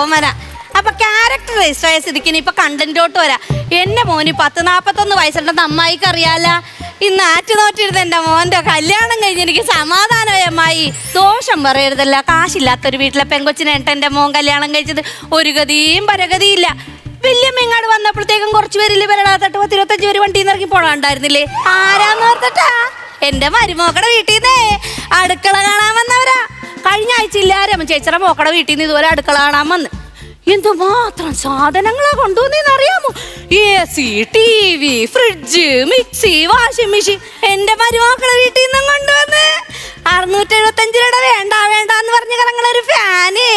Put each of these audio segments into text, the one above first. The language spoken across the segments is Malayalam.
ഓമന അപ്പൊ ക്യാരക്ടർ രജിസ്റ്റർ ആയ സ്ഥിതിക്ക് ഇപ്പൊ കണ്ടന്റോട്ട് വരാം. എന്റെ മോന് പത്ത് നാപ്പത്തൊന്ന് വയസ്സുണ്ടെന്ന് അമ്മായിക്ക് അറിയാല ഇന്ന് ആറ്റുനോറ്റിരുന്ന എന്റെ മോന്റെ കല്യാണം കഴിഞ്ഞ് എനിക്ക് സമാധാനമായി അമ്മായി. ദോഷം പറയരുതല്ല. കാശില്ലാത്തൊരു വീട്ടിലെ പെങ്കൊച്ചിനെ എന്റെ മോൻ കല്യാണം കഴിച്ചത്. ഒരു ഗതിയും പരഗതിയില്ല. വലിയ ഇങ്ങോട്ട് വന്നപ്പോഴത്തേക്കും കുറച്ച് പേരിൽ വരടാത്തട്ട് പത്ത് ഇരുപത്തഞ്ച് പേര് വണ്ടിയിൽ നിന്ന് ഇറങ്ങി പോണാണ്ടായിരുന്നില്ലേ? ആരാന്ന് ഓർത്തിട്ടാ? എന്റെ മരുമോക്കടെ വീട്ടിൽ നിന്നേ അടുക്കള കാണാൻ വന്നവരാ. കഴിഞ്ഞ ആഴ്ച ഇല്ലാരും ചേച്ചിയുടെ മോക്കടെ വീട്ടിൽ നിന്ന് ഇതുപോലെ അടുക്കള കാണാൻ വന്ന് എന്തുമാത്രം സാധനങ്ങളാ കൊണ്ടുവന്നേന്ന് അറിയാമോ? A C T V fridge mixie washing machine. എന്റെ മരുമക്കളെ വീട്ടിൽ നിന്നും കൊണ്ടുവന്ന്. അറുന്നൂറ്റി എഴുപത്തി അഞ്ച് രൂപ വേണ്ട വേണ്ട എന്ന് പറഞ്ഞ കറങ്ങളൊരു ഫാനേ.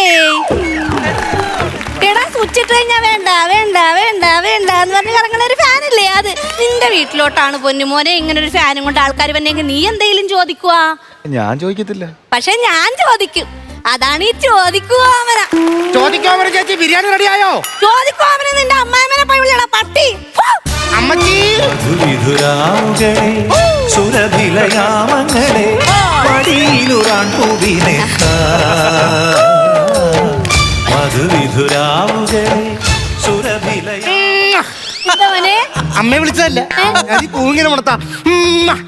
എടാ സുച്ചിട്ട് കഴിഞ്ഞാ വേണ്ട വേണ്ട വേണ്ട വേണ്ട എന്ന് പറഞ്ഞ കറങ്ങളൊരു ഫാനില്ലേ അത്. നിന്റെ വീട്ടിലോട്ടാണ് പൊന്നുമോനെ ഇങ്ങനെ ഒരു ഫാനും കൊണ്ട് ആൾക്കാർ വന്നെങ്കിൽ നീ എന്തെങ്കിലും ചോദിക്കുവാ? ഞാൻ ചോദിക്കത്തില്ല. പക്ഷെ ഞാൻ ചോദിക്കും. അതാണ് ഈ ചോദിക്കുവാമന ചോദിക്കാൻ ചേച്ചി ബിരിയാണി റെഡിയായോ ചോദിക്കുവാമന നിന്റെ അമ്മായിമനെ പോയി വിളിയടാ പട്ടി. ഫു! അമ്മച്ചി. മധുവിധുരാവുകളെ സുരഭിലയാമങ്ങളെ മടിയിലുറാൻ പൂവിനെ മധുവിധുരാവുകളെ സുരഭിലയാ എന്താ മോനെ? അമ്മയെ വിളിച്ചതല്ല. ഞാൻ ഈ പൂങ്ങിനെ മുടത്താ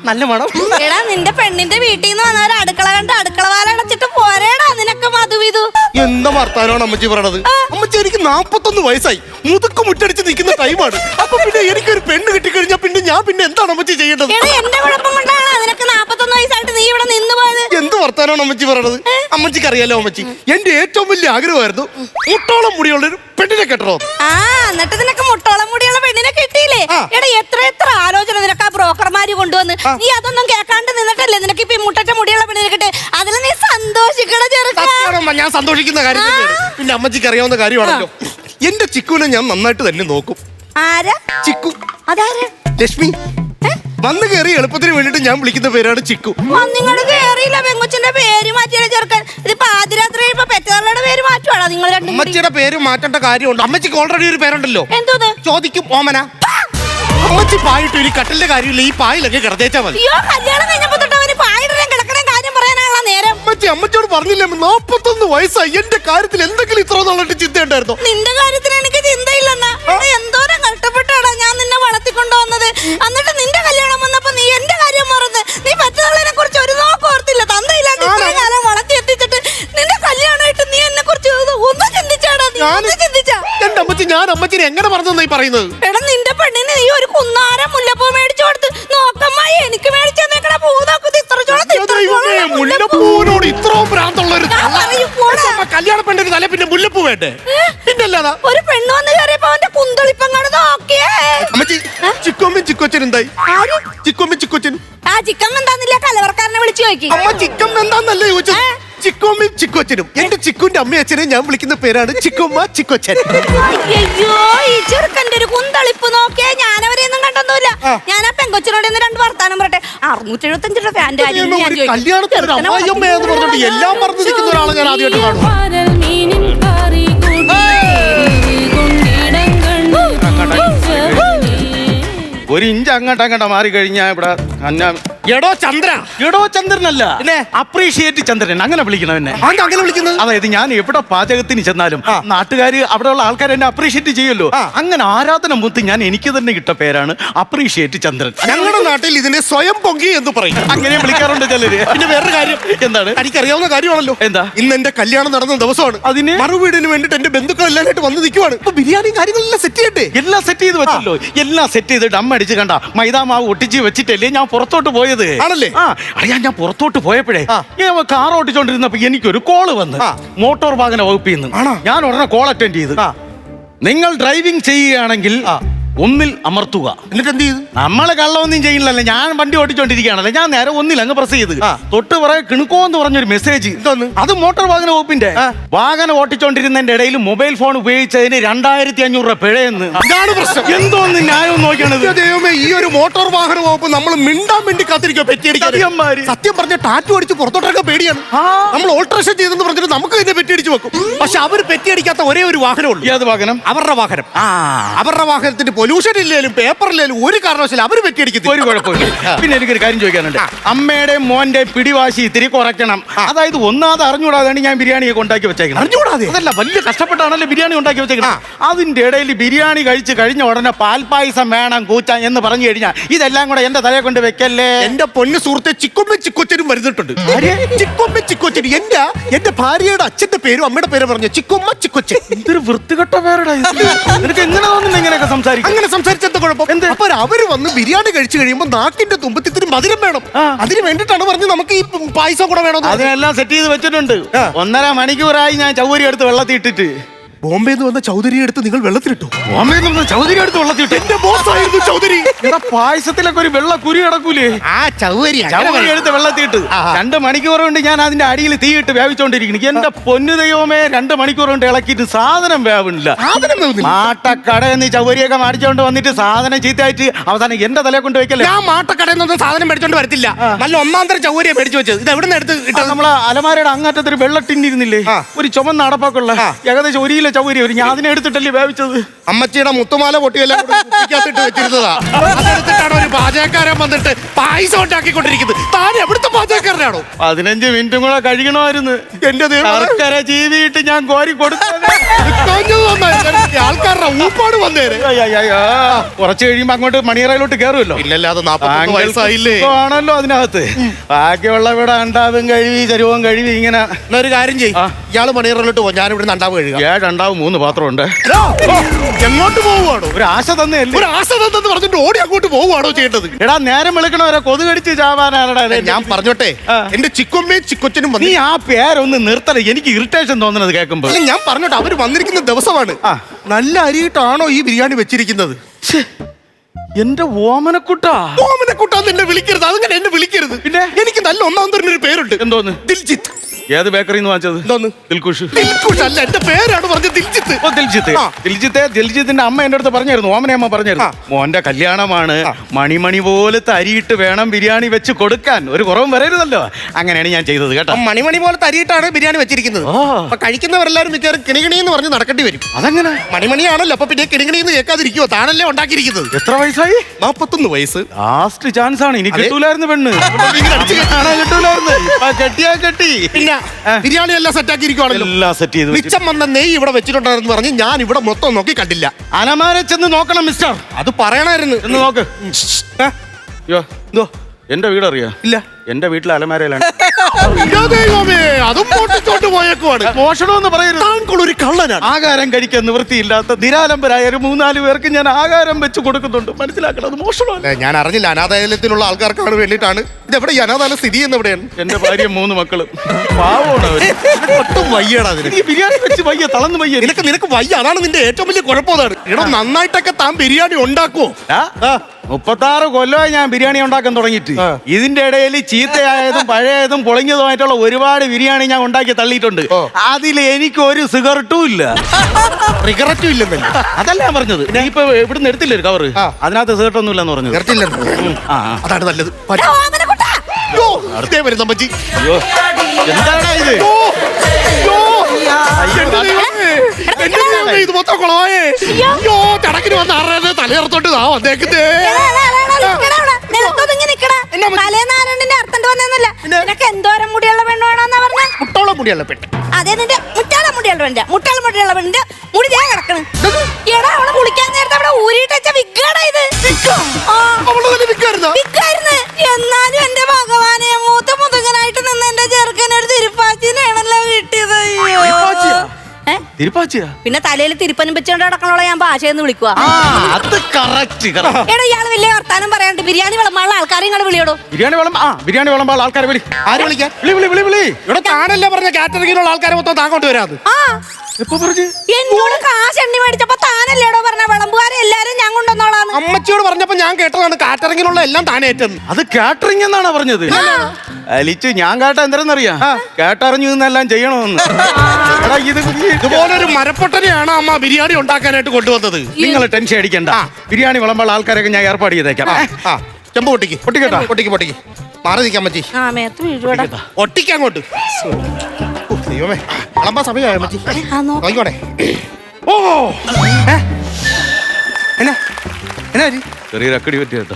നല്ല മണം. എടാ നിന്റെ പെണ്ണിന്റെ വീട്ടിൽ നിന്ന് വന്നവർ അടുക്കള കണ്ട് അടുക്കള വാല അടച്ചിട്ട് പോരേടാ നിനക്ക് മധുവിതു എന്താ വർത്താനാണ് അമ്മച്ചി പറയണത്? അമ്മച്ചി എനിക്ക് നാപ്പത്തൊന്ന് വയസ്സായി. മുതുക്ക് മുട്ടടിച്ച് നിൽക്കുന്ന ടൈമാണ് അപ്പൊ പിന്നെ എനിക്ക് ഒരു പെണ്ണ് കിട്ടിക്കഴിഞ്ഞാ പിന്നെ ഞാൻ പിന്നെ എന്താണ് അമ്മച്ചി ചെയ്യേണ്ടത്? എന്റെ കുഴപ്പം കൊണ്ടാണ് നിനക്ക് നാപ്പത്തൊന്ന് വയസ്സായിട്ട് നീ ഇവിടെ നിന്ന് പോയത്. എന്ത് വർത്താനാണ് അമ്മച്ചി പറയണത്? അമ്മച്ചിക്ക് അറിയാലോ അമ്മച്ചി. എന്റെ ഏറ്റവും വലിയ ആഗ്രഹമായിരുന്നു മുട്ടോളം മുടിയുള്ള ഒരു പെണ്ണിനെ കെട്ടണോ? ആ എന്നിട്ട് നിനക്ക് മുട്ടോളം മുടിയുള്ള പെണ്ണിനെ കിട്ടിയില്ലേ? എടാ എത്ര എത്ര ആലോചന നിനക്ക് ആ ബ്രോക്കർമാര് കൊണ്ടുവന്ന്? നീ അതൊന്നും കേൾക്കാണ്ട് നിന്നിട്ടല്ലേ നിനക്ക് ഇപ്പൊ മുട്ടറ്റ മുടിയുള്ള പെണ്ണിനെ കിട്ടെ? അതിൽ നീ സന്തോഷിക്കണ ചെറുക്കാ ഞാൻ സന്തോഷിക്കുന്ന കാര്യം പിന്നെ അമ്മച്ചിക്ക് അറിയാവുന്ന കാര്യമാണല്ലോ. എന്റെ ചിക്കുവിനെ ഞാൻ നന്നായിട്ട് തന്നെ നോക്കും. ആരാ? ചിക്കു. അതാരാ? ലക്ഷ്മി. വന്ന് കയറി എളുപ്പത്തിന് വേണ്ടിട്ട് ഞാൻ വിളിക്കുന്ന പേരാണ് ചിക്കു. നിങ്ങൾ കേറിയില്ല പെങ്കൊച്ചിന്റെ പേര് മാറ്റിയാണ് ചെറുക്കൻ. ഇത് പാതിരാത്രി ഇപ്പൊ പെറ്റതള്ളയുടെ പേര് മാറ്റുവാണോ? നിങ്ങൾ രണ്ടും കൂടി? അമ്മച്ചിയുടെ പേര് മാറ്റേണ്ട കാര്യമുണ്ട്. അമ്മച്ചിക്ക് ഓൾറെഡി ഒരു പേരുണ്ടല്ലോ. എന്തോന്ന് ചോദിക്കും ഓമന. അമ്മച്ചി പായിട്ട് ഒരു കട്ടിലിന്റെ കാര്യമില്ല ഈ പായിലൊക്കെ കിടത്തേച്ചാ മതി. അയ്യോ കല്യാണം കഴിഞ്ഞപ്പോ തൊട്ട് അവന് പായിടലും കിടക്കണേം കാര്യം പറയാനാണല്ലോ നേരം. അമ്മച്ചി അമ്മച്ചിയോട് പറഞ്ഞില്ലേ നാപ്പത്തൊന്ന് വയസ്സായി. എന്റെ കാര്യത്തിൽ എന്തെങ്കിലും ഇത്ര നല്ലിട്ട് ചിന്തയുണ്ടായിരുന്നോ? നിന്റെ കാര്യത്തിന് എനിക്ക് ചിന്തയില്ലെന്നാ. അമ്മച്ചി എങ്ങനെ പറഞ്ഞു എങ്ങനെ പറഞ്ഞെന്നായി പറയുന്നത്? എടാ നിന്റെ പെണ്ണിന് നീ ഒരു കുന്നാരം മുല്ലപ്പൂ മേടിച്ചു കൊടുത്ത് നോക്കമ്മായി എനിക്ക് മേടിച്ചു തന്നേക്കണ പൂ. നോക്കുന്നത് ഇത്രത്തോളം ദൈവമേ, മുല്ലപ്പൂവിനോട് ഇത്രയും ഭ്രാന്തുള്ള ഒരു ഞാൻ പറയും, പോടാ. കല്യാണ പെണ്ണിന് തല പിന്നെ മുല്ലപ്പൂ വേണ്ടേ? പിന്നല്ലാതാ? ഒരു പെണ്ണ് വന്ന് കയറിയപ്പോ അവന്റെ കുന്തളിപ്പങ്ങാണ് നോക്കിയേ. അമ്മച്ചി ചിക്കൊമ്മയും ചിക്കൊച്ചൻ എന്തായി? ആര്? ചിക്കൊമ്മയും ചിക്കൊച്ചൻ. ആ ചിക്കൻ എന്താന്നില്ല കലവർക്കാരനെ വിളിച്ചു നോക്കി അമ്മ ചിക്കൻ എന്താന്നല്ലേ ചോദിച്ചത്? ചിക്കോമ്മയും ചിക്കോച്ചനും എന്റെ ചിക്കുന്റെ അമ്മയും അച്ഛനെ ഞാൻ വിളിക്കുന്ന പേരാണ് ചിക്കുമ്മ ചിക്കോച്ചൻ അയ്യോ ഈ ചെറുക്കന്റെ ഒരു കുന്തളിപ്പ് നോക്കിയേ ഞാൻ അവരെയൊന്നും കണ്ടൊന്നുമില്ല. ഞാൻ ആ പെങ്കൊച്ചിനോട് രണ്ട് വർത്താനം പറയട്ടെ. അറുന്നൂറ്റി ഫാന്റെ കല്യാണത്തിന് പറഞ്ഞിട്ട് എല്ലാം നിൽക്കുന്ന ഒരാളെ ഞാൻ ആദ്യമായിട്ട് കാണും ഒരു ഇഞ്ച് അങ്ങോട്ട് അങ്ങോട്ട് മാറി കഴിഞ്ഞാ ഇവിടെ അന്ന എടോ ചന്ദ്ര. എടോ ചന്ദ്രനല്ല. പിന്നെ? അപ്രീഷിയേറ്റ് ചന്ദ്രൻ. അങ്ങനെ വിളിക്കണം എന്നെ. അങ്ങനെ വിളിക്കുന്നത്? അതായത് ഞാൻ എവിടെ പാചകത്തിന് ചെന്നാലും നാട്ടുകാര് അവിടെയുള്ള ആൾക്കാർ എന്നെ അപ്രീഷിയേറ്റ് ചെയ്യുമല്ലോ. അങ്ങനെ ആരാധന മുത്ത് ഞാൻ എനിക്ക് തന്നെ കിട്ട പേരാണ് അപ്രീഷിയേറ്റ് ചന്ദ്രൻ. ഞങ്ങളുടെ നാട്ടിൽ ഇതിനെ സ്വയം പൊങ്കി എന്ന് പറയും. അങ്ങനെ വിളിക്കാറുണ്ട് ചിലര്. പിന്നെ വേറൊരു കാര്യം. എന്താണ്? എനിക്കറിയാവുന്ന കാര്യമാണല്ലോ. എന്താ? ഇന്ന് എന്റെ കല്യാണം നടന്ന ദിവസമാണ്. അതിന്? മറുവീടിന് വേണ്ടിട്ട് എന്റെ ബന്ധുക്കൾ എല്ലാവരും വന്ന് നിൽക്കുവാണ് ഇപ്പൊ ബിരിയാണിയും കാര്യങ്ങളെല്ലാം സെറ്റ് ചെയ്യട്ടെ? എല്ലാം സെറ്റ് ചെയ്ത് വെച്ചല്ലോ. എല്ലാം സെറ്റ് ചെയ്ത് ഡം അടിച്ച് കണ്ട മൈദാ മാവ് ഒട്ടിച്ച് വെച്ചിട്ടല്ലേ ഞാൻ പുറത്തോട്ട് പോയത്? ആണല്ലേ? ആ അറിയാൻ ഞാൻ പുറത്തോട്ട് പോയപ്പോഴേ ഞാൻ കാർ ഓടിച്ചോണ്ടിരുന്നപ്പോ എനിക്കൊരു കോൾ വന്ന്. മോട്ടോർ വാഹന വകുപ്പിൽ നിന്ന്? ഞാൻ ഉടനെ കോൾ അറ്റൻഡ് ചെയ്ത്. നിങ്ങൾ ഡ്രൈവിംഗ് ചെയ്യുകയാണെങ്കിൽ ഒന്നിൽ അമർത്തുക. എന്നിട്ട് എന്ത് ചെയ്തു? നമ്മളെ കള്ളമൊന്നും ചെയ്യില്ലല്ലേ. ഞാൻ വണ്ടി ഓടിച്ചോണ്ടിരിക്കുകയാണല്ലേ. ഞാൻ നേരെ ഒന്നിൽ അങ്ങ് പ്രസ് ചെയ്ത്. തൊട്ട് പുറകെ കിണുക്കോ എന്ന് പറഞ്ഞൊരു മെസ്സേജ്? അത് മോട്ടോർ വാഹന വകുപ്പിന്റെ. വാഹനം ഓട്ടിച്ചോണ്ടിരുന്നതിന്റെ ഇടയിൽ മൊബൈൽ ഫോൺ ഉപയോഗിച്ചതിന് രണ്ടായിരത്തി അഞ്ഞൂറ് രൂപ പിഴയെന്ന്. അതാണ് പ്രശ്നം. എന്തോന്ന് ന്യായം നോക്കണത്? ദൈവമേ ഈ ഒരു മോട്ടോർ വാഹന വകുപ്പ് നമ്മൾ മിണ്ടാൻ വേണ്ടി കാത്തിരിക്കോ പെറ്റിയടിക്കാൻ. സത്യം പറഞ്ഞ ടാറ്റു അടിച്ച് പുറത്തോട്ടൊക്കെ പേടിയാണ്. നമ്മൾ ഓൾട്രേഷൻ ചെയ്തെന്ന് പറഞ്ഞിട്ട് നമുക്ക് തന്നെ പെറ്റിയടിച്ച് വെക്കും. പക്ഷെ അവർ പെറ്റിയടിക്കാത്ത ഒരേ ഒരു വാഹനമുള്ളൂ ഏത് വാഹനം? അവരുടെ വാഹനം. അവരുടെ വാഹനത്തിന് പൊല്യൂഷൻ ഇല്ലേലും പേപ്പർ ഇല്ലേലും ഒരു കാരണവശാലും അവർ വെട്ടിയടിക്കത്തില്ല. ഒരു കുഴപ്പമില്ല പിന്നെ എനിക്കൊരു കാര്യം ചോദിക്കാനുണ്ട്. അമ്മയുടെ മോന്റെ പിടിവാശി ഇത്തിരി കുറയ്ക്കണം. അതായത് ഒന്നാമത് അറിഞ്ഞുകൂടാതാണ് ഞാൻ ബിരിയാണിയൊക്കെ ഉണ്ടാക്കി വെച്ചേക്കണം. അറിഞ്ഞുകൂടാതെ? അതല്ല വലിയ കഷ്ടപ്പെട്ടാണല്ലോ ബിരിയാണി ഉണ്ടാക്കി വെച്ചേക്കണം. അതിന്റെ ഇടയിൽ ബിരിയാണി കഴിച്ച് കഴിഞ്ഞ ഉടനെ പാൽപായസം വേണം കൂച്ച എന്ന് പറഞ്ഞു കഴിഞ്ഞാൽ ഇതെല്ലാം കൂടെ എന്റെ തലയെ കൊണ്ട് വെക്കല്ലേ? എന്റെ പൊന്നു സുഹൃത്തെ ചിക്കൊമ്മ ചിക്കൊച്ചനും വരുന്നിട്ടുണ്ട്. ചിക്കൊമ്മ ചിക്കൊച്ചൻ എന്റെ എന്റെ ഭാര്യയുടെ അച്ഛന്റെ പേരും അമ്മയുടെ പേരും പറഞ്ഞു ചിക്കൊമ്മ ചിക്കൊച്ചൻ. ഇതൊരു വൃത്തികെട്ട പേരുടെ നിനക്ക് എങ്ങനെ തോന്നുന്നു ഇങ്ങനെയൊക്കെ സംസാരിക്കും അങ്ങനെ സംസാരിച്ചത് കുഴപ്പം? എന്ത്? അപ്പൊ അവർ വന്ന് ബിരിയാണി കഴിച്ചു കഴിയുമ്പോ നാക്കിന്റെ തുമ്പത്തിത്തിരി മധുരം വേണം. അതിന് വേണ്ടിട്ടാണ് പറഞ്ഞ് നമുക്ക് ഈ പായസം കൂടെ വേണം അതിനെല്ലാം സെറ്റ് ചെയ്ത് വെച്ചിട്ടുണ്ട്. ഒന്നര മണിക്കൂറായി ഞാൻ ചൗരി എടുത്ത് വെള്ളത്തിൽ ഇട്ടിട്ട്. ബോംബെന്ന് വന്ന ചൗധരി എടുത്ത് നിങ്ങൾ വെള്ളത്തിലിട്ടു. ബോംബെ നിന്ന് ചൗരി എടുത്ത് വെള്ളത്തിലിട്ടു? എന്റെ ബോസ് ആയിരുന്നു ചൗധരി. ഇവിടെ പായസത്തിലൊക്കെ ഒരു വെള്ള കുരി കിടക്കൂലേ? ആ ചൗരി ചവറി എടുത്ത് വെള്ളത്തിട്ട് രണ്ട് മണിക്കൂർ കൊണ്ട് ഞാൻ അതിന്റെ അടിയിൽ തീയിട്ട് വേവിച്ചോണ്ടിരിക്കുന്നു എന്റെ പൊന്നു ദൈവമേ രണ്ട് മണിക്കൂർ കൊണ്ട് ഇളക്കിയിട്ട് സാധനം വേവണില്ല. മാട്ടക്കടയിൽ നിന്ന് ചവരിയൊക്കെ മാടിച്ചോണ്ട് വന്നിട്ട് സാധനം ചീത്തയായിട്ട് അവസാനം എന്റെ തലയെ കൊണ്ട് വെക്കല്ലേ? ഞാൻ മാട്ടക്കടയിൽ നിന്നൊന്നും സാധനം മേടിച്ചോണ്ട് വരത്തില്ല. നല്ല ഒന്നാം തരം ചൗരിയെ മേടിച്ചു വെച്ചത്. ഇത് എവിടെ നിന്ന് എടുത്ത് നമ്മളെ അലമാരയുടെ അങ്ങറ്റത്തൊരു വെള്ള ടിന്നിരുന്നില്ലേ ഒരു ചുമന്ന അടപ്പൊക്കെയുള്ള ഏകദേശം ഒരു കിലോ ചൗരി വരും ഞാൻ അതിനെ എടുത്തിട്ടല്ലേ വേവിച്ചത്. അമ്മച്ചിയുടെ മുത്തുമാല പൊട്ടിയെല്ലാം കൂടി കുപ്പിക്കകത്തിട്ട് വെച്ചിരുന്നതാ. അതെടുത്തിട്ടാണ് ഒരു പാചകക്കാരൻ വന്നിട്ട് പായസം ഉണ്ടാക്കിക്കൊണ്ടിരിക്കുന്നത്. താൻ എവിടുത്തെ പാചകക്കാരനാണോ? പതിനഞ്ച് മിനിറ്റും കൂടെ കഴിക്കണമായിരുന്നു. എന്റെ ആൾക്കാരെ ജീവിയിട്ട് ഞാൻ കോരി കൊടുത്തത് കാഞ്ഞത് നന്നായി. എനിക്ക് ആൾക്കാരുടെ ഊപ്പാട് വന്നേരെ. അയ്യയ്യോ. കുറച്ച് കഴിയുമ്പോ അങ്ങോട്ട് മണിയറയിലോട്ട് കയറുമല്ലോ ഇല്ലല്ലാതെ വയസ്സായില്ലേ? ആണല്ലോ അതിനകത്ത്. ബാക്കിയുള്ള ഇവിടെ അണ്ടാവും കഴുകി ചരുവം കഴുകി ഇങ്ങനെ. ഒരു കാര്യം ചെയ്യ്. ഇയാൾ മണിയറയിലോട്ട് പോകും ഞാൻ ഇവിടെ അണ്ടാവും കഴുകാം. ഏഴണ്ടാവും മൂന്ന് പാത്രമുണ്ട്. എങ്ങോട്ട് പോവുകയാണോ ഒരു ആശ തന്നെയല്ലേ? ഒരു ആശ തന്നെന്ന് പറഞ്ഞിട്ട് ഓടി അങ്ങോട്ട് പോവുകയാണോ ചെയ്യേണ്ടത്? എടാ നേരം വിളിക്കണവരെ കൊതുകടിച്ച് ചാവാനാണടാ ഞാൻ പറഞ്ഞോട്ടെ. എന്റെ ചിക്കൊമ്മയും ചിക്കൊച്ചനും നീ ആ പേരൊന്ന് നിർത്തല എനിക്ക് ഇറിറ്റേഷൻ തോന്നുന്നത് കേൾക്കുമ്പോ. ഞാൻ പറഞ്ഞോട്ടെ അവർ വന്നിരിക്കുന്ന ദിവസമാണ്. നല്ല അരിയിട്ടാണോ ഈ ബിരിയാണി വെച്ചിരിക്കുന്നത്? എന്റെ ഓമനക്കുട്ടാ. ഓമനക്കുട്ടാന്ന് കൂട്ടാന്ന് എന്നെ വിളിക്കരുത്. അതങ്ങനെ എന്നെ വിളിക്കരുത്. പിന്നെ? എനിക്ക് നല്ല ഒന്നാം തരുന്ന ഒരു പേരുണ്ട്. എന്തോന്ന്? ദിൽജിത്ത്. ഏത് ബേക്കറിന്ന് വാങ്ങിച്ചത്? എന്തോന്ന് ദിൽഖുഷ്. ദിൽഖുഷ് അല്ല എന്റെ പേരാണ് പറഞ്ഞത് ദിൽജിത്ത്. ഓ ദിൽജിത്ത്. ആ. ദിൽജിത്തെ ദിൽജിത്തിന്റെ അമ്മ എന്റെ അടുത്ത് പറഞ്ഞായിരുന്നു ഓമനെ അമ്മ പറഞ്ഞായിരുന്നു. മോന്റെ കല്യാണമാണ്. മണിമണി പോലത്തെ അരിയിട്ട് വേണം ബിരിയാണി വെച്ച് കൊടുക്കാൻ. ഒരു കുറവും വരരുതല്ലോ. അങ്ങനെയാണ് ഞാൻ ചെയ്തത് കേട്ടോ. അപ്പം മണിമണി പോലെ തരിയിട്ടാണ് ബിരിയാണി വെച്ചിരിക്കുന്നത്. ആ. അപ്പൊ കഴിക്കുന്നവരെല്ലാരും മിക്കവാറും കിണികിണി എന്ന് പറഞ്ഞ് നടക്കേണ്ടി വരും. അതങ്ങനെ? മണിമണിയാണല്ലോ അപ്പൊ പിന്നെ കിണികിണി എന്ന് കേൾക്കാതിരിക്കുവോ? താനല്ലേ ഉണ്ടാക്കിയിരിക്കുന്നത്. എത്ര വയസ്സായി? നാപ്പത്തൊന്ന് വയസ്സ്. ലാസ്റ്റ് ചാൻസ് ആണ്. ഇനി. കിട്ടൂലായിരുന്നു പെണ്ണ്. ഇങ്ങനെ അടിച്ച് കെട്ടി. ആണ് കിട്ടൂലായിരുന്നു? ഇപ്പൊ കെട്ടിയാ കെട്ടി. പിന്നെ ബിരിയാണി എല്ലാം സെറ്റ് ആക്കിയിരിക്കുവാണല്ലോ. എല്ലാം സെറ്റ് ചെയ്തു. മിച്ചം വന്ന നെയ് ഇവിടെ വെച്ചിട്ടുണ്ടായിരുന്നു പറഞ്ഞ് ഞാൻ ഇവിടെ മൊത്തം നോക്കി കണ്ടില്ല. അലമാര ചെന്ന് നോക്കണം മിസ്റ്റർ അത് പറയണായിരുന്നു. എന്ന് നോക്ക്. ഏ? അയ്യോ എന്തോ? എന്റെ അറിയാ ഇല്ല. എന്റെ വീട്ടിലെ അലമാരയിലാണ്. ദൈവമേ, അതും പൊട്ടിച്ചോണ്ട് പോയേക്കുവാണ്. മോഷണം എന്ന് പറയരുത്. താങ്കൾ ഒരു കള്ളനാണ്. ആഹാരം കഴിക്കാൻ നിവൃത്തിയില്ലാത്ത നിരാലംബരായ ഒരു മൂന്നാൽ പേർക്ക് ഞാൻ ആകാരം വെച്ച് കൊടുക്കുന്നുണ്ട്. മനസ്സിലാക്കണം അത് മോഷണമല്ല. ഞാൻ അറിഞ്ഞില്ല അനാഥാലയത്തിലുള്ള ആൾക്കാർക്കാണ് വേണ്ടിയിട്ടാണ്. ഇത് എവിടെ ഈ അനാഥാലയം സ്ഥിതി ചെയ്യുന്ന എവിടെയാണ്? എന്റെ ഭാര്യ മൂന്ന് മക്കളും. പാവമാണ് അവർ. ഒട്ടും വയ്യടാ അതിന്. എനിക്ക് ബിരിയാണി വെച്ച് വയ്യ തളന്ന് വയ്യ. നിനക്ക് നിനക്ക് വയ്യ അതാണ് നിന്റെ ഏറ്റവും വലിയ കുഴപ്പം അതാണ്. എടോ നന്നായിട്ടൊക്കെ താൻ ബിരിയാണി ഉണ്ടാക്കുവോ? ആ, മുപ്പത്താറ് കൊല്ലമായി ഞാൻ ബിരിയാണി ഉണ്ടാക്കാൻ തുടങ്ങിയിട്ട്. ഇതിന്റെ ഇടയിൽ ചീത്തയായതും പഴയതും പൊളിഞ്ഞതുമായിട്ടുള്ള ഒരുപാട് ബിരിയാണി ഞാൻ ഉണ്ടാക്കി തള്ളിയിട്ടുണ്ട്. അതിൽ എനിക്ക് ഒരു സിഗരറ്റും ഇല്ല. സിഗരറ്റും ഇല്ലെന്നല്ല? അതല്ല ഞാൻ പറഞ്ഞത്. ഇപ്പൊ ഇവിടുന്ന് എടുത്തില്ല ഒരു കവറ് അതിനകത്ത് സിഗരറ്റ് ഒന്നും ഇല്ലെന്ന് പറഞ്ഞു. അതാണ് നല്ലത്. അടുത്തേ ഓമനക്കുട്ടാ. അയ്യോ, എന്താണ് ഇത്? ദൈവമേ, ഇത് മൊത്തം കുളമായേ അയ്യോ ചടക്കിന് വന്ന് ആരുടെ തലയിറത്തോട്ട് ആ. വന്നേക്കുന്നേ. എന്നാ? തലേന്നാരണ്ടിന്റെ അർത്ഥം നിനക്ക് എന്തോരം മുടിയുള്ള പെണ്ണ് വേണമെന്നാ പറഞ്ഞ? മുട്ടോളം മുടിയുള്ള പെണ്ണ്. അതെ നിന്റെ മുറ്റാള മുടിയുള്ള പെണ്ണിന്റെ മുട്ടാള മുടിയുള്ള പെണ്ണിന്റെ മുടി ഞാൻ കിടക്കണ്. എടാ അവളെ കുളിക്കാൻ നേരത്തെ പിന്നെ തലയിൽ തിരുപ്പനും വെച്ചോണ്ട് നടക്കണോളെ ഞാൻ ഭാഷയെന്ന് വിളിക്കുക ആ അത് കറക്റ്റ് എടാ ഇയാൾ വലിയ വർത്താനം പറയാണ്ട് ബിരിയാണി വിളമ്പാനുള്ള ആൾക്കാരെ ഇങ്ങോട്ട് വിളിയോടോ? ബിരിയാണി വിളം ആ ബിരിയാണി വിളമ്പാൾ ആൾക്കാരെ വിളി. ആര് വിളിക്കാൻ? വിളി വിളി വിളി വിളി. ഇവിടെ താനല്ലേ പറഞ്ഞ കാറ്ററിംഗിലുള്ള ആൾക്കാരെ മൊത്തം താങ്കോട്ട് വരാത്. ആ. എന്നോട് കാശ് എണ്ണി മേടിച്ചപ്പോ താനല്ലേടോ പറഞ്ഞ വിളമ്പുകാരെ എല്ലാരും ഞാൻ കൊണ്ടുവന്നോളാന്ന്. അമ്മച്ചിയോട് പറഞ്ഞപ്പോ ഞാൻ കേട്ടതാണ് കാറ്ററിങ്ങിലുള്ള എല്ലാം താനേറ്റെന്ന് അത് കാറ്ററിംഗ് എന്നാണ് പറഞ്ഞത്? അലിച്ചു ഞാൻ കേട്ട എന്തെന്നറിയാ കേട്ടറിഞ്ഞു നിന്നെല്ലാം ചെയ്യണമെന്ന് എടാ ഇത് ഇതുപോലെ ഒരു മരപ്പൊട്ടനെയാണ് അമ്മ ബിരിയാണി ഉണ്ടാക്കാനായിട്ട് കൊണ്ടുവന്നത്. നിങ്ങൾ ടെൻഷൻ അടിക്കണ്ട. ബിരിയാണി വിളമ്പോൾ ആൾക്കാരൊക്കെ ഞാൻ ഏർപ്പാട് ചെയ്തേക്കാം. ആ, ആ. ചെമ്പ് പൊട്ടിക്ക്. പൊട്ടിക്കട്ടോ? പൊട്ടിക്ക് പൊട്ടിക്ക്. മാറി നിൽക്കാൻ പറ്റി ആ മേത്ത് വീഴുവടാ. ഒട്ടിക്ക് അങ്ങോട്ട്. ദൈവമേ. വിളമ്പാ സമയമായോ മച്ചി? ആ നോക്ക്. നോക്കിക്കോടെ ഓ! ഏ? എന്നാ? എന്നാ ചെറിയൊരു അക്കടി പറ്റിയ കേട്ടോ.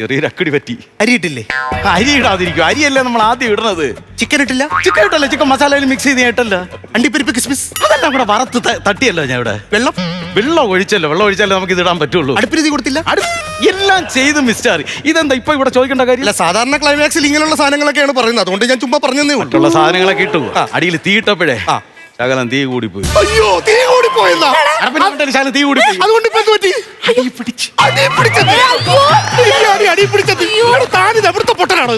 ചെറിയൊരു അക്കടി പറ്റി. അരി ഇട്ടില്ലേ അരി ഇടാതിരിക്കും അരിയല്ലേ നമ്മൾ ആദ്യം ഇടുന്നത് ചിക്കൻ ഇട്ടില്ല? ചിക്കൻ ഇട്ടല്ല. ചിക്കൻ മസാലയിൽ മിക്സ് ചെയ്ത് ഇട്ടല്ല. അണ്ടിപ്പരിപ്പ് കിസ്മിസ്. അതെല്ലാം കൂടെ വറുത്ത് ത- തട്ടിയല്ലോ ഞാൻ ഇവിടെ. വെള്ളം? വെള്ളം ഒഴിച്ചല്ലോ? വെള്ളം ഒഴിച്ചാലേ നമുക്ക് ഇത് ഇടാൻ പറ്റുള്ളൂ. അടുപ്പിൽ തീ കൊടുത്തില്ല? അടു- എല്ലാം ചെയ്ത് മിസ്റ്റാർ ഇതെന്താ ഇപ്പൊ ഇവിടെ ചോദിക്കേണ്ട കാര്യം? അല്ല സാധാരണ ക്ലൈമാക്സിൽ ഇങ്ങനെയുള്ള സാധനങ്ങളൊക്കെയാണ് പറയുന്നത്. അതുകൊണ്ട് ഞാൻ ചുമ്മാ പറഞ്ഞതേ ഉള്ളൂ. മറ്റുള്ള സാധനങ്ങളൊക്കെ ഇട്ടു. അടിയിൽ തീയിട്ടപ്പോഴേ ആ. ശകലം തീ കൂടി പോയി അയ്യോ തീ പോയെന്നാ? തീ കൂടി അതുകൊണ്ട് ഇപ്പൊ എന്ത് പറ്റി? അടി പിടിച്ച്. അടി പിടിച്ചത് അടി പിടിച്ചത് ഇവിടെ താനിത് എവിടുത്തെ പൊട്ടനാണ്?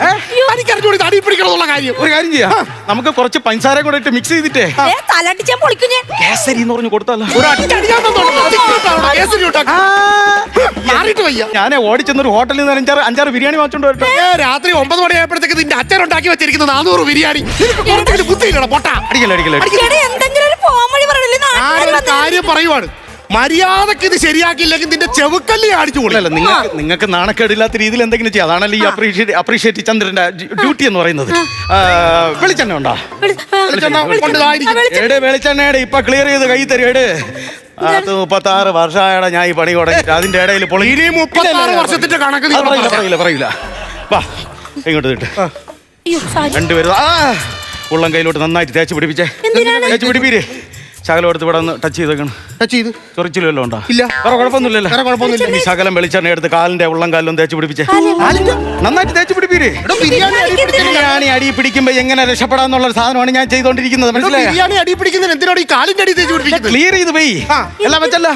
എനിക്ക് അറിഞ്ഞൂടി അടി പിടിക്കണമെന്നുള്ള കാര്യം? ഒരു കാര്യം ചെയ്യാം. നമുക്ക് കുറച്ച് പഞ്ചസാര കൂടെ ഇട്ട് മിക്സ് ചെയ്തിട്ടേ. ഏ തലടിച്ചാൻ പൊളിക്കും ഞാൻ. കേസരി എന്ന് പറഞ്ഞു കൊടുത്താലോ? ഒരു അടി അടിക്കാൻ തന്നോളൂ. ചിക്കൻ കേസരി ഉണ്ടാക്കി. മാറിയിട്ട് വയ്യ. ഞാൻ ഓടിച്ചെന്നൊരു ഹോട്ടലിൽ നിന്ന് അഞ്ചാറ് അഞ്ചാറ് ബിരിയാണി വാങ്ങിച്ചോണ്ട് വരട്ടെ. ഏ, രാത്രി ഒമ്പത് മണിയായപ്പോഴത്തേക്ക് നിന്റെ അച്ഛൻ ഉണ്ടാക്കി വെച്ചിരിക്കുന്ന നാനൂറ് ബിരിയാണി. നിനക്ക് കുറച്ചെങ്കിലും ബുദ്ധിയില്ലടാ പൊട്ട. അടിക്കല അടിക്കല എടീ, ഒരു പോകാൻ വഴി പറയണില്ലേ? ഞാനൊരു കാര്യം പറയുവാണ്. മര്യാദയ്ക്ക് ഇത് ശരിയാക്കിയില്ലെങ്കിൽ നിന്റെ ചെവുക്കല്ലേ അടിച്ചു കൊടുക്കല്ല നിങ്ങൾക്ക് നിങ്ങൾക്ക് നാണക്കേടില്ലാത്ത രീതിയിൽ എന്തെങ്കിലും ചെയ്യാം. അതാണല്ലോ ഈ അപ്രീഷിയേറ്റ് അപ്രീഷിയേറ്റ് ചന്ദ്രന്റെ ഡ്യൂട്ടി എന്ന് പറയുന്നത്. വെളിച്ചെണ്ണ ഉണ്ടോ? എടേ വെളിച്ചെണ്ണയുടെ ഇപ്പൊ ക്ലിയർ ചെയ്ത് കൈ തരും എടേ. അത് മുപ്പത്തി ആറ് വർഷമായടാ ഞാൻ ഈ പണി തുടങ്ങിയിട്ട്. അതിന്റെ ഇടയിൽ പൊളി ഇനി മുപ്പത്താറ് വർഷത്തിന്റെ കണക്ക് പറയില്ല പറയില്ല. പറയില്ല വാ ഇങ്ങോട്ട് തിട്ട് അയ്യോ, സാരി. രണ്ടുപേരും ആ. ഉള്ളം കയ്യിലോട്ട് നന്നായിട്ട് തേച്ച് പിടിപ്പിച്ചേ? തേച്ച് പിടിപ്പീര് ശകലം എടുത്ത് ഇവിടെ ഒന്ന് ടച്ച് ചെയ്തേക്കണം. ടച്ച് ചെയ്ത്? ചൊറിച്ചിലും ഉണ്ടോ? ഇല്ല. വേറെ കുഴപ്പമൊന്നുമില്ലല്ലോ? വേറെ കുഴപ്പമൊന്നുമില്ല. ഈ ശകലം വെളിച്ചെണ്ണ എടുത്ത് കാലിന്റെ ഉള്ളം കാലിലും തേച്ച് പിടിപ്പിച്ചേ? നന്നായിട്ട് തേച്ച് പിടിപ്പീര് ബിരിയാണി അടി പിടിക്കുമ്പോ എങ്ങനെ രക്ഷപ്പെടാന്നുള്ള സാധനമാണ് ഞാൻ ചെയ്തോണ്ടിരിക്കുന്നത്. മനസ്സിലായോ? ബിരിയാണി അടി പിടിക്കുന്നതിന് എന്തിനാണ് ഈ കാലിന്റെ അടി തേച്ച് പിടിപ്പിക്കുന്നത്? ക്ലിയർ ചെയ്ത് പോയി. എല്ലാം വെച്ചല്ല.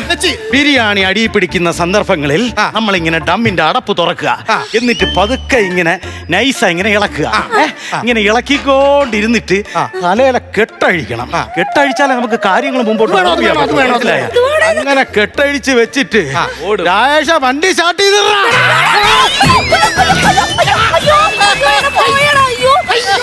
ബിരിയാണി അടി പിടിക്കുന്ന സന്ദർഭങ്ങളിൽ. നമ്മൾ ഇങ്ങനെ ഡമ്മിന്റെ അടപ്പ് തുറക്കുക. എന്നിട്ട് പതുക്കെ ഇങ്ങനെ നൈസ ഇങ്ങനെ ഇളക്കുക. ഇങ്ങനെ ഇളക്കിക്കൊണ്ടിരുന്നിട്ട്. തലയില കെട്ടഴിക്കണം. കെട്ടഴിച്ചാലേ നമുക്ക് കാര്യങ്ങൾ മുമ്പോട്ട് മനസ്സിലായോ? അങ്ങനെ കെട്ടഴിച്ച് വെച്ചിട്ട് രാജേഷ വണ്ടി സ്റ്റാർട്ട് ചെയ്തിട്ടാ അയ്യോ, അയ്യോ, പോയെടാ, അയ്യോ. അയ്യോ,